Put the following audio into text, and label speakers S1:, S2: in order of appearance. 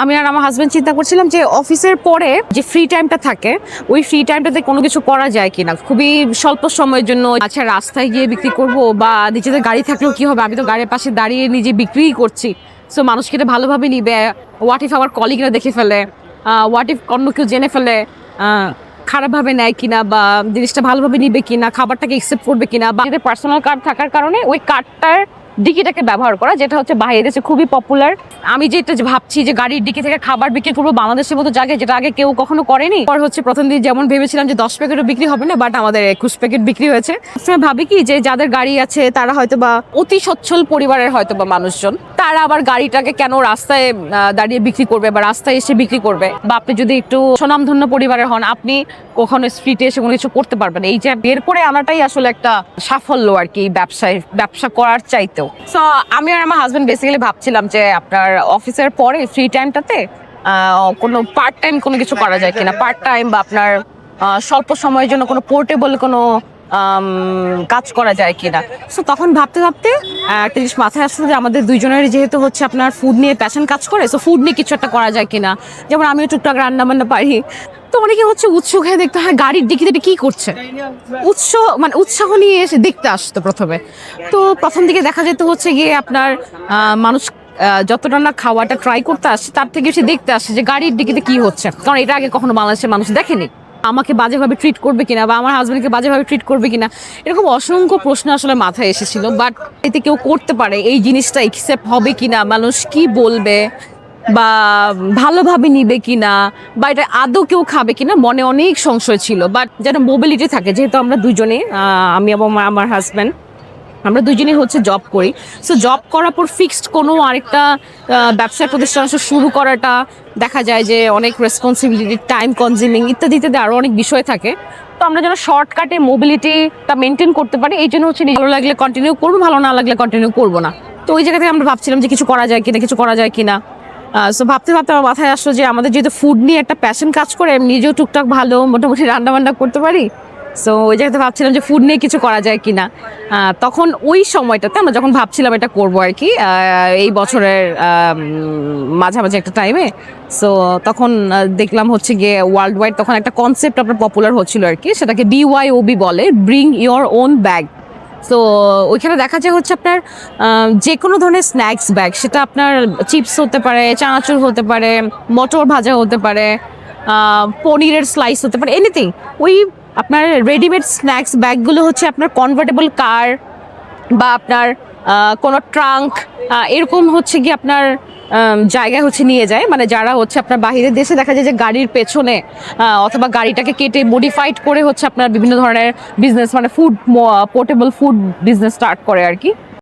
S1: আমি আর আমার হাজবেন্ড চিন্তা করছিলাম যে অফিসের পরে যে ফ্রি টাইমটা থাকে, ওই ফ্রি টাইমটাতে কোনো কিছু করা যায় কিনা? খুবই স্বল্প সময়ের জন্য আচ্ছা রাস্তায় গিয়ে বিক্রি করব বা নিজেদের গাড়ি থাকলেও কি হবে? আমি তো গাড়ির পাশে দাঁড়িয়ে নিজে বিক্রিই করছি। সো মানুষকে এটা ভালোভাবে নিবে। হোয়াট ইফ আমার কলিগরা দেখে ফেলে? হোয়াট ইফ অন্য কেউ জেনে ফেলে? খারাপভাবে নেয় কিনা বা জিনিসটা ভালোভাবে নিবে কিনা? খাবারটাকে একসেপ্ট করবে কিনা? বা পার্সোনাল কার্ড থাকার কারণে ওই কার্ডটার ডিকিটাকে ব্যবহার করা, যেটা হচ্ছে বাইরে দেশে খুবই পপুলার আমি যেটা ভাবছি যে গাড়ির ডিকি থেকে খাবার বিক্রি করব, বাংলাদেশের মতো জায়গায় যেটা আগে কেউ কখনো করেনি। পর হচ্ছে প্রথম দিন যেমন ভেবেছিলাম যে দশ প্যাকেটও বিক্রি হবে না বাট আমাদের একুশ প্যাকেট বিক্রি হয়েছে। সবসময় ভাবি কি যে যাদের গাড়ি আছে, তারা হয়তো বা অতি সচ্ছল পরিবারের হয়তো বা মানুষজন, তারা আবার গাড়িটাকে কেন রাস্তায় দাঁড়িয়ে বিক্রি করবে বা রাস্তায় এসে বিক্রি করবে? বা আপনি যদি একটু স্বনামধন্য পরিবারের হন, আপনি কখনো স্ট্রিটে এসে কোনো কিছু করতে পারবেন এই যে বের করে আনাটাই আসলে একটা সাফল্য আর কি ব্যবসায়, ব্যবসা করার চাইতেও সো আমি আর আমার হাজব্যান্ড বেসিক্যালি ভাবছিলাম যে আপনার অফিসের পরে ফ্রি টাইমটাতে কোনো পার্ট টাইম কোনো কিছু করা যায় কিনা। পার্ট টাইম বা আপনার স্বল্প সময়ের জন্য কোনো পোর্টেবল কোনো কাজ করা যায় কিনা। সো তখন ভাবতে ভাবতে একটা জিনিস মাথায় আসলো যে আমাদের দুইজনের যেহেতু হচ্ছে আপনার ফুড নিয়ে প্যাশন কাজ করে সো ফুড নিয়ে কিছু একটা করা যায় কিনা। যেমন আমিও টুকটাক রান্না বান্না পারি। তো অনেকে হচ্ছে উৎসুক হয়ে দেখতে হয়, গাড়ির ডিকিতে এটা কি করছে? উৎস মানে উৎসাহ নিয়ে এসে দেখতে আসতো প্রথমে। তো প্রথম দিকে দেখা যেত হচ্ছে গিয়ে আপনার মানুষ যতটা না খাওয়াটা ট্রাই করতে আসছে তার থেকে সে দেখতে আসছে যে গাড়ির ডিকিতে কি হচ্ছে। কারণ এটা আগে কখনো বাংলাদেশের মানুষ দেখেনি। আমাকে বাজেভাবে ট্রিট করবে কিনা বা আমার হাজব্যান্ডকে বাজেভাবে ট্রিট করবে কিনা, এরকম অসংখ্য প্রশ্ন আসলে মাথায় এসেছিল। বাট এতে কেউ করতে পারে, এই জিনিসটা একসেপ্ট হবে কিনা, মানুষ কি বলবে বা ভালোভাবে নিবে কিনা বা এটা আদৌ কেউ খাবে কিনা, মনে অনেক সংশয় ছিল। বাট যেন মোবিলিটি থাকে, যেহেতু আমরা দুজনে আমি এবং আমার- হাজব্যান্ড আমরা দুজনেই হচ্ছে জব করি। সো জব করার পর ফিক্সড কোনো আরেকটা আহ, ব্যবসায় প্রতিষ্ঠান শুরু করাটা দেখা যায় যে অনেক রেসপন্সিবিলিটি টাইম কনজিউমিং ইত্যাদি ইত্যাদি আরও অনেক বিষয় থাকে। তো আমরা যেন শর্টকাটে মোবিলিটিটা মেনটেন করতে পারি এই জন্য হচ্ছে ভালো লাগলে কন্টিনিউ করব ভালো না লাগলে কন্টিনিউ করব না। তো ওই জায়গা থেকে আমরা ভাবছিলাম যে কিছু করা যায় কিনা কিছু করা যায় কিনা। সো ভাবতে ভাবতে আমার মাথায় আসলো যে আমাদের যেহেতু ফুড নিয়ে একটা প্যাশন কাজ করে নিজেও টুকটাক ভালো মোটামুটি রান্না বান্না করতে পারি। সো ওই জায়গাতে ভাবছিলাম যে ফুড নিয়ে কিছু করা যায় কিনা। আহ, তখন ওই সময়টাতে আমরা যখন ভাবছিলাম এটা করব আর কি এই বছরের মাঝামাঝি একটা টাইমে সো তখন দেখলাম হচ্ছে গিয়ে ওয়ার্ল্ড ওয়াইড তখন একটা কনসেপ্ট আপনার পপুলার হচ্ছিল আর কি সেটাকে বিওয়াইওবি বলে ব্রিং ইয়োর ওন ব্যাগ তো ওইখানে দেখা যায় হচ্ছে আপনার যে কোনো ধরনের স্ন্যাক্স ব্যাগ সেটা আপনার চিপস হতে পারে চানাচুর হতে পারে মটর ভাজা হতে পারে পনিরের স্লাইস হতে পারে এনিথিং ওই আপনার রেডিমেড স্ন্যাক্স ব্যাগগুলো হচ্ছে আপনার কনভার্টেবল কার বা আপনার কোনো ট্রাঙ্ক এরকম হচ্ছে কি আপনার জায়গা হচ্ছে নিয়ে যায়। মানে যারা হচ্ছে আপনার বাহিরের দেশে দেখা যায় যে গাড়ির পেছনে অথবা গাড়িটাকে কেটে মডিফাইড করে হচ্ছে আপনার বিভিন্ন ধরনের বিজনেস মানে food portable food business start করে আর কি।